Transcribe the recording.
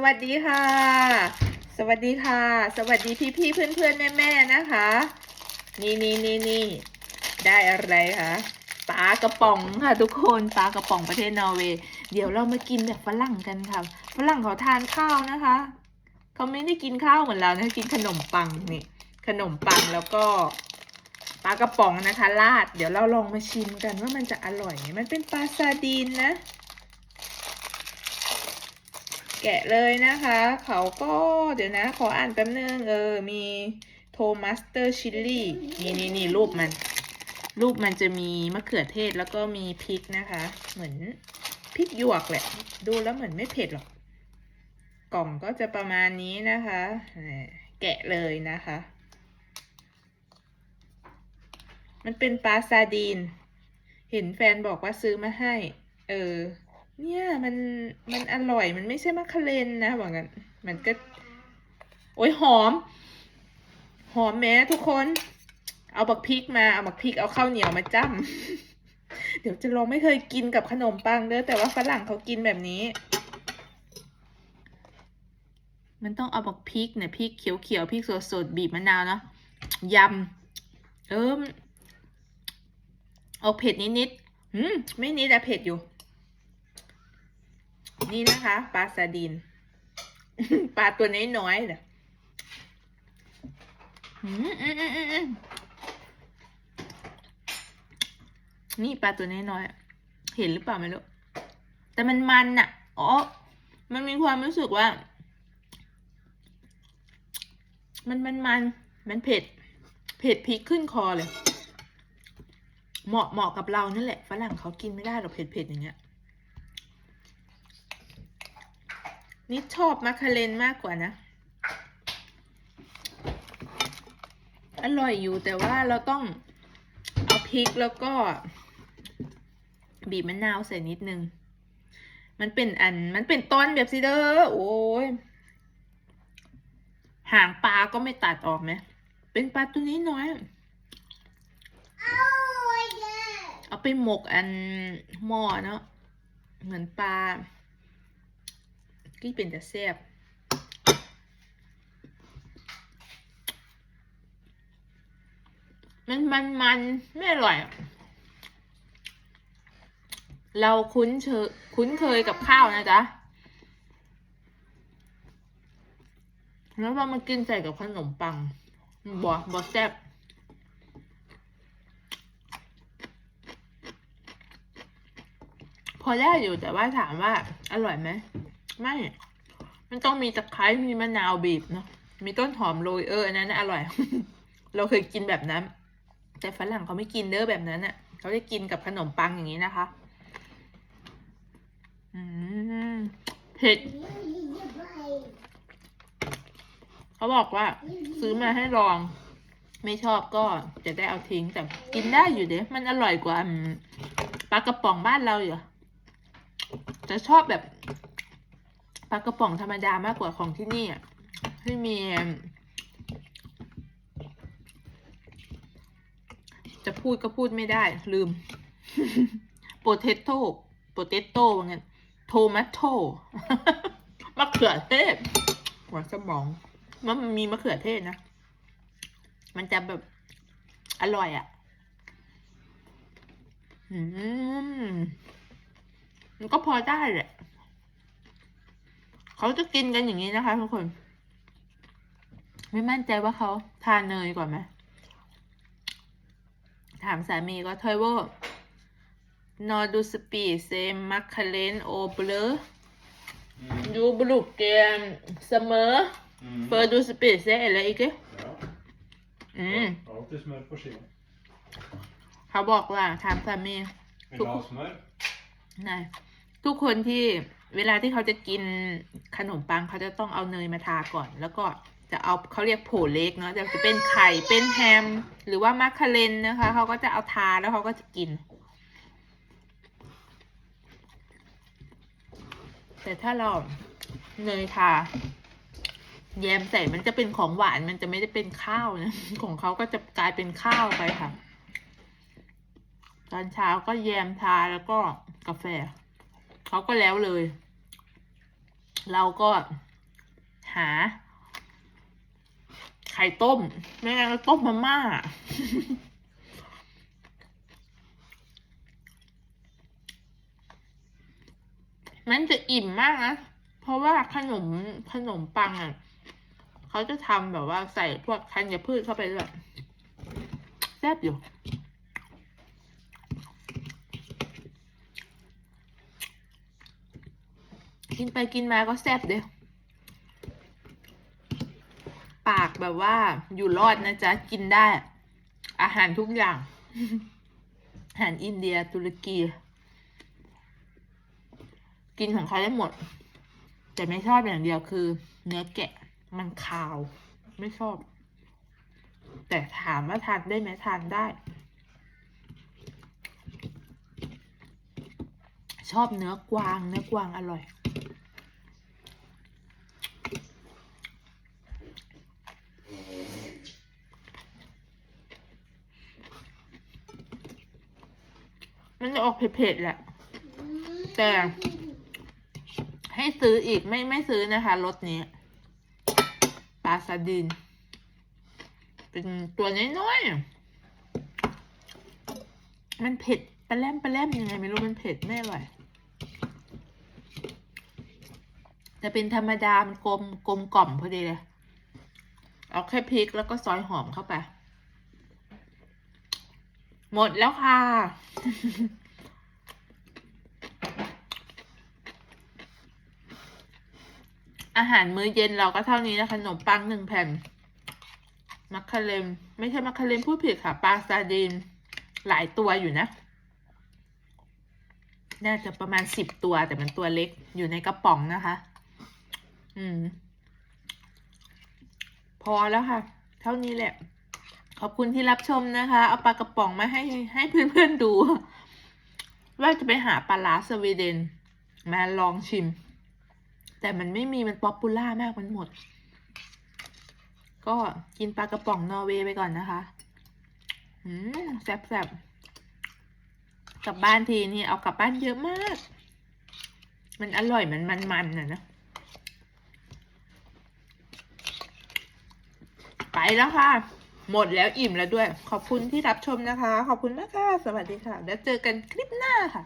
สวัสดีค่ะ สวัสดีค่ะ สวัสดีพี่พี่เพื่อนเพื่อนแม่แม่นะคะ นี่นี่นี่นี่ได้อะไรคะปลากระป๋องค่ะทุกคนปลากระป๋องประเทศนอร์เวย์เดี๋ยวเรามากินแบบฝรั่งกันค่ะฝรั่งเขาทานข้าวนะคะเขาไม่ได้กินข้าวเหมือนเรานะกินขนมปังนี่ขนมปังแล้วก็ปลากระป๋องนะคะ ราด เดี๋ยวเราลองมาชิมกันว่ามันจะอร่อยไหมมันเป็นปลาซาดีนนะ แกะเลยนะคะ เขาก็เดี๋ยวนะ ขออ่านแป๊บนึงเออ มีโทมัสเตอร์ชิลลี่นี่นี่นี่รูปมัน รูปมันจะมีมะเขือเทศแล้วก็มีพริกนะคะ เหมือนพริกหยวกแหละ ดูแล้วเหมือนไม่เผ็ดหรอก กล่องก็จะประมาณนี้นะคะ แกะเลยนะคะ มันเป็นปลาซาดีน เห็นแฟนบอกว่าซื้อมาให้ เออ เนี่ยมันมันอร่อยมันไม่ใช่มะคาเรนนะบอกกันมันก็ โอ้ยหอม หอมแม้ทุกคน เอาบักพริกมาเอาบักพริกเอาข้าวเหนียวมาจ้ำเดี๋ยวจะลองไม่เคยกินกับขนมปังเด้อแต่ว่าฝรั่งเขากินแบบนี้ มันต้องเอาบักพริกเนี่ยพริกเขียวๆพริกสดๆบีบมะนาวเนาะยำเออเอาเผ็ดนิดๆอืมไม่นิดแต่เผ็ดอยู่ นี่นะคะปลาซาดีนปลาตัวน้อยๆเนี่ยนี่ปลาตัวน้อยๆเห็นหรือเปล่าไม่รู้แต่มันมันอะอ๋อ มันมีความรู้สึกว่า มันมันมัน มันเผ็ด เผ็ดพริกขึ้นคอเลย เหมาะเหมาะกับเรานั่นแหละ ฝรั่งเขากินไม่ได้หรอกเผ็ดเผ็ดอย่างเงี้ย นี่ชอบมะคาเรนมากกว่านะ อร่อยอยู่แต่ว่าเราต้องเอาพริกแล้วก็ บีบมะนาวใส่นิดนึง มันเป็นอันมันเป็นต้นแบบสิเด้อโอ้ยหางปลาก็ไม่ตัดออกไหม เป็นปลาตัวนี้น้อย เอาไปหมกอันหม้อเนาะเหมือนปลา ที่เป็นแต่แซ่บมันมันมันไม่อร่อย เราคุ้นเชคุ้นเคยกับข้าวนะจ๊ะ แล้วเรามากินใส่กับขนมปังบอบอแซ่บพอได้อยู่แต่ว่าถามว่าอร่อยไหม ไม่ มันต้องมีตะไคร้มีมะนาวบีบเนาะมีต้นหอมโรยเอออันนั้นอร่อย เราเคยกินแบบนั้น แต่ฝรั่งเขาไม่กินเด้อแบบนั้นน่ะ เขาจะกินกับขนมปังอย่างนี้นะคะอืมเผ็ดเขาบอกว่า ซื้อมาให้ลอง ไม่ชอบก็จะได้เอาทิ้งแต่กินได้อยู่เด้มันอร่อยกว่าปลากระป๋องบ้านเราอยู่จะชอบแบบ ปลากระป๋องธรรมดามากกว่าของที่นี่ที่มี จะพูดก็พูดไม่ได้ ลืมโปเตโต้โปเตโต้ว่างั้นโทมัโต้มะเขือเทศหัวสมอง มันมีมะเขือเทศนะ มันจะแบบอร่อยอะ่ะอืมมันก็พอได้แหละ เขาจะกินกันอย่างนี้นะคะทุกคน ไม่มั่นใจว่าเขาทานเนยก่อนไหมถามสามีก็เทยว่านอดูสปีเซมมัคคาเลนโอเบลยูบลูกเกมเสมอ Mm. För du spiser eller ikke? Ja. อืม Alltid smør på skiva. เขาบอกว่าถามสามี Vil du ha smør? นายทุกคนที่เวลาที่เขาจะกิน ขนมปังเขาจะต้องเอาเนยมาทาก่อน แล้วก็จะเอาเขาเรียกโผเล็กเนาะจะเป็นไข่เป็นแฮม หรือว่ามาคาเรนนะคะเขาก็จะเอาทาแล้วเขาก็จะกิน แต่ถ้าเราเนยทาแยมใส่มันจะเป็นของหวานมันจะไม่ได้เป็นข้าวนะ ของเขาก็จะกลายเป็นข้าวไปค่ะ ตอนเช้าก็แยมทาแล้วก็กาแฟเขาก็แล้วเลย เราก็หา ไข่ต้ม ไม่งั้นก็ต้มมาม่า มันจะอิ่มมากนะ เพราะว่าขนมขนมปังอะ เขาจะทำแบบว่าใส่พวกธัญพืชเข้าไปด้วยแซ่บอยู่ กินไปกินมาก็แซ่บเด้อปากแบบว่าอยู่รอดนะจ๊ะ กินได้ อาหารทุกอย่าง อาหารอินเดียตุรกี กินของเขาได้หมด แต่ไม่ชอบอย่างเดียวคือ เนื้อแกะมันคาว ไม่ชอบ แต่ถามว่าทานได้ไหมทานได้ ชอบเนื้อกวาง เนื้อกวางอร่อย มันจะออกเผ็ดๆแหละ แต่ ให้ซื้ออีกไม่ไม่ซื้อนะคะรสนี้ปลาซาดิน เป็นตัวน้อยๆมันเผ็ดปลาแรมปลาแรมยังไงไม่รู้มันเผ็ดไม่อร่อยแต่เป็นธรรมดา มันกลมกลมกล่อมพอดีเลย เอาแค่พริกแล้วก็ซอยหอมเข้าไป หมดแล้วค่ะ อาหารมื้อเย็นเราก็เท่านี้นะคะขนมปังหนึ่งแผ่น มัคคาเรมไม่ใช่มัคคาเรมพูดผิดค่ะ ปลาซาดีนหลายตัวอยู่นะ น่าจะประมาณสิบตัวแต่มันตัวเล็กอยู่ในกระป๋องนะคะ อืม พอแล้วค่ะ เท่านี้แหละ ขอบคุณที่รับชมนะคะ เอาปลากระป๋องมาให้ให้เพื่อนๆดู ว่าจะไปหาปลาลาสวีเดน มาลองชิม แต่มันไม่มีมันป๊อปปูล่ามากมันหมด ก็กินปลากระป๋องนอร์เวย์ไปก่อนนะคะอืมแซ่บๆ กลับบ้านทีนี่เอากลับบ้านเยอะมาก มันอร่อยมันมันๆน่ะนะไปแล้วค่ะ หมดแล้วอิ่มแล้วด้วย ขอบคุณที่รับชมนะคะ ขอบคุณมากค่ะ สวัสดีค่ะ แล้วเจอกันคลิปหน้าค่ะ